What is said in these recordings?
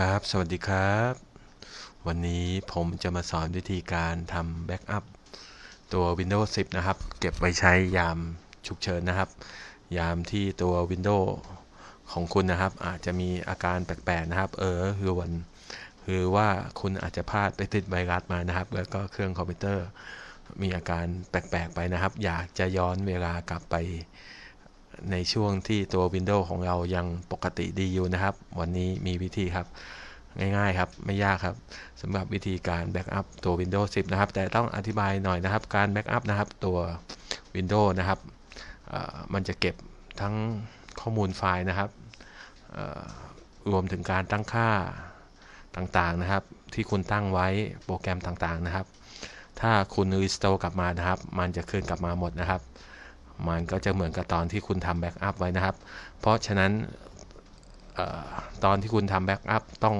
ครับ สวัสดีครับ วันนี้ผมจะมาสอนวิธีการทำแบ็กอัพตัว Windows 10 นะครับ เก็บไว้ใช้ยามฉุกเฉินนะครับ ยามที่ตัว Windows ของคุณนะครับ อาจจะมีอาการแปลกๆนะครับ เออคือวันคือว่าคุณอาจจะพลาดไปติดไวรัสมานะครับ แล้วก็เครื่องคอมพิวเตอร์มีอาการแปลกๆไปนะครับ อยากจะย้อนเวลากลับไป ในช่วงที่ตัว Windows ของเรายังปกติดีอยู่นะครับ วันนี้มีวิธีครับ ง่ายๆครับ ไม่ยากครับสำหรับวิธีการแบ็กอัพตัว Windows 10 นะครับ แต่ต้องอธิบายหน่อยนะครับ การแบ็กอัพนะครับตัว Windows นะครับมันจะเก็บทั้งข้อมูลไฟล์นะครับรวมถึงการตั้งค่าต่างๆนะครับ ที่คุณตั้งไว้โปรแกรมต่างๆนะครับ ถ้าคุณ restore กลับมานะครับ มันจะคืนกลับมาหมดนะครับ มันก็จะเหมือนกับตอนที่คุณทำแบ็กอัพไว้นะครับ เพราะฉะนั้นอตอนที่คุณทำแบ็กอัพต้อง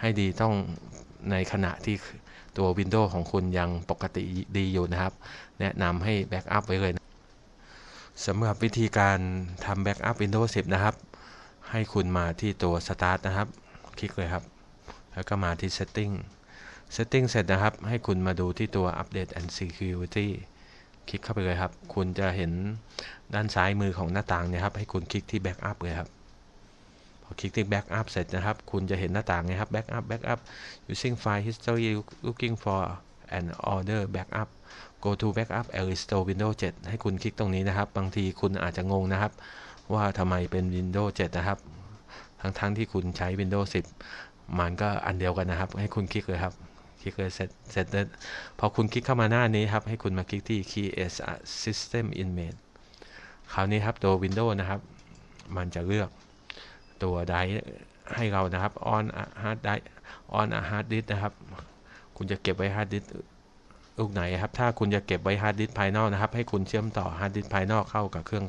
ให้ดีต้องในขณะที่ตัว Windows ของคุณยังปกติดีอยู่นะครับ แนะนำให้แบ็กอัพไว้เลยนะสำหรับวิธีการทำแบ็กอัพ Windows 10 นะครับ ให้คุณมาที่ตัว Start นะครับ คลิกเลยครับ แล้วก็มาที่ Setting Setting เสร็จนะครับ ให้คุณมาดูที่ตัว Update and Security คลิกเข้าไปเลยครับ คุณจะเห็นด้านซ้ายมือของหน้าต่างเนี่ยครับ ให้คุณคลิกที่ Backup เลยครับ พอคลิกที่ Backup เสร็จนะครับ คุณจะเห็นหน้าต่างนะครับ Backup Backup using file history looking for an order backup go to backup restore Windows 7 ให้คุณคลิกตรงนี้นะครับ บางทีคุณอาจจะงงนะครับ ว่าทำไมเป็น Windows 7 นะครับ ทั้งๆทที่คุณใช้ Windows 10 มันก็อันเดียวกันนะครับ ให้คุณคลิกเลยครับ คลิกเลยเสร็จเสร็จพอคุณคลิกเข้ามาหน้านี้ครับ ให้คุณมาคลิกที่ Create a System Image คราวนี้ครับตัว Windows นะครับ มันจะเลือกตัวไดให้เรานะครับ on hard drive on a hard disk นะครับ คุณจะเก็บไว้ hard disk ลูกไหนครับ ถ้าคุณจะเก็บไว้ hard disk ภายนอกนะครับ ให้คุณเชื่อมต่อ hard disk ภายนอกเข้ากับเครื่อง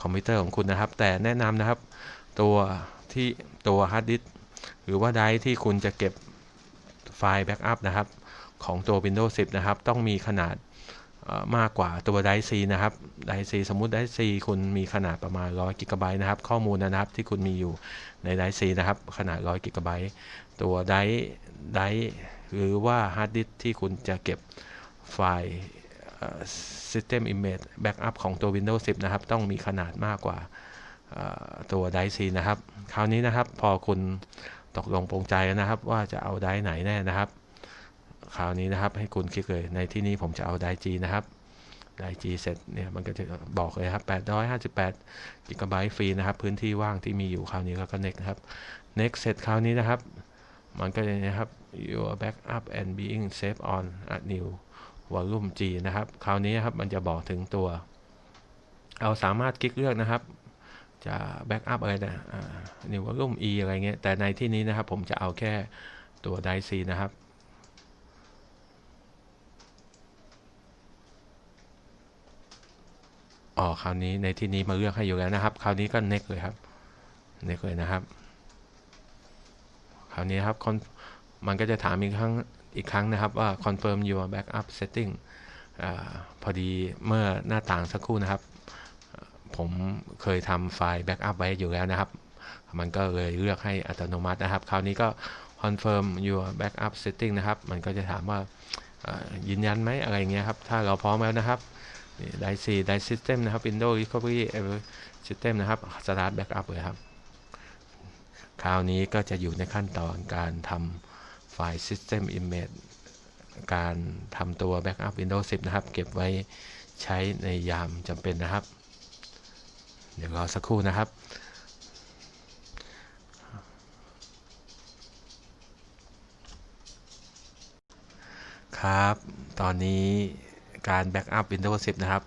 คอมพิวเตอร์ของคุณนะครับ แต่แนะนำนะครับ ตัวที่ตัว hard disk หรือว่าไดที่คุณจะเก็บ ไฟล์แบ็กอัพนะครับของตัว Windows 10 นะครับ ต้องมีขนาดมากกว่าตัวไดซีนะครับไดซีสมมุติไดซีคุณมีขนาดประมาณ100กิกะไบต์นะครับ ข้อมูลนะครับที่คุณมีอยู่ในไดซีนะครับ ขนาด100กิกะไบต์ตัวไดไดหรือว่าฮาร์ดดิสที่คุณจะเก็บไฟล์ System Image Backup ของตัว Windows 10 นะครับ ต้องมีขนาดมากกว่าตัวไดซีนะครับ คราวนี้นะครับพอคุณ ตกลงปรงใจนะครับ ว่าจะเอาได้ไหนแน่นะครับ คราวนี้นะครับให้คุณคลิกเลยในที่นี้ผมจะเอาได้จีนะครับได้จีเสร็จเนี่ยมันก็จะบอกเลยครับ858กิกะไบต์ฟรีนะครับ พื้นที่ว่างที่มีอยู่คราวนี้ก็ next นะครับ next เสร็จคราวนี้นะครับ มันก็จะนะครับ your backup and being saved on a new volume G นะครับ คราวนี้ครับมันจะบอกถึงตัวเอาสามารถคลิกเลือกนะครับ จะแบ็กอัพอะไรนะนิววอลุ่ม E อะไรเงี้ย แต่ในที่นี้นะครับ ผมจะเอาแค่ตัวไดซีนะครับ อ๋อ คราวนี้ในที่นี้มาเลือกให้อยู่แล้วนะครับ คราวนี้ก็เน็กเลยครับเน็กเลยนะครับ คราวนี้ครับมันก็จะถามอีกครั้งอีกครั้งนะครับว่า confirm your backup setting อพอดีเมื่อหน้าต่างสักครู่นะครับ ผมเคยทำไฟล์แบ็กอัพไว้อยู่แล้วนะครับ มันก็เลยเลือกให้อัตโนมัตินะครับ คราวนี้ก็ confirm your backup setting นะครับ มันก็จะถามว่ายืนยันไหมอะไรเงี้ยครับ ถ้าเราพร้อมแล้วนะครับไดซีได้ system นะครับ Windows recovery system นะครับ start backup เลยครับ คราวนี้ก็จะอยู่ในขั้นตอนการทำไฟล์ system image การทำตัว backup Windows 10 นะครับ เก็บไว้ใช้ในยามจำเป็นนะครับ เดี๋ยวรอสักครู่นะครับ ครับ ตอนนี้การแบ็กอัพ Windows 10 นะครับ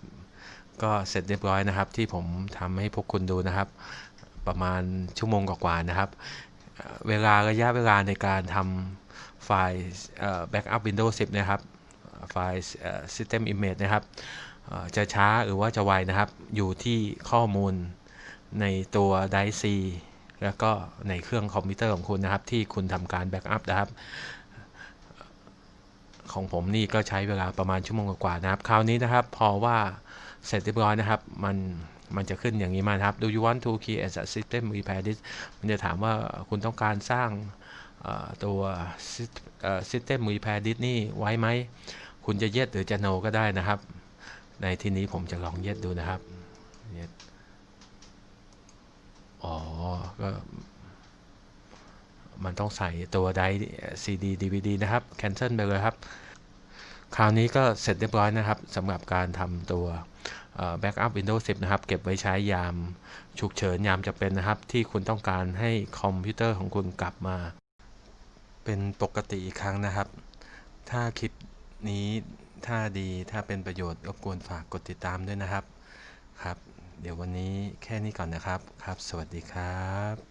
ก็เสร็จเรียบร้อยนะครับ ที่ผมทำให้พวกคุณดูนะครับ ประมาณชั่วโมงกว่าๆนะครับ เวลาระยะเวลาในการทำไฟล์แบ็กอัพ Windows 10 นะครับ ไฟล์ System Image นะครับ จะช้าหรือว่าจะไวนะครับ อยู่ที่ข้อมูลในตัวไดซีแล้วก็ในเครื่องคอมพิวเตอร์ของคุณนะครับ ที่คุณทำการแบ็กอัพนะครับ ของผมนี่ก็ใช้เวลาประมาณชั่วโมงกว่านะครับ คราวนี้นะครับ พอว่าเสร็จเรียบร้อยนะครับ มันมันจะขึ้นอย่างนี้มาครับ Do you want to create a system repair this มันจะถามว่าคุณต้องการสร้างตัว system repair this นี่ไว้ไหม คุณจะ yes หรือจะ no ก็ได้นะครับ ในที่นี้ผมจะลอง yes ดูนะครับ yes อ๋อ ก็ มันต้องใส่ตัวไดร์ CD DVD นะครับ cancel ไปเลยครับ คราวนี้ก็เสร็จเรียบร้อยนะครับสำหรับการทำตัวเอ่อ backup Windows 10 นะครับ เก็บไว้ใช้ยามฉุกเฉินยามจะเป็นนะครับ ที่คุณต้องการให้คอมพิวเตอร์ของคุณกลับมา เป็นปกติอีกครั้งนะครับ ถ้าคลิปนี้ถ้าดีถ้าเป็นประโยชน์รบกวนฝากกดติดตามด้วยนะครับครับ เดี๋ยววันนี้แค่นี้ก่อนนะครับครับ สวัสดีครับ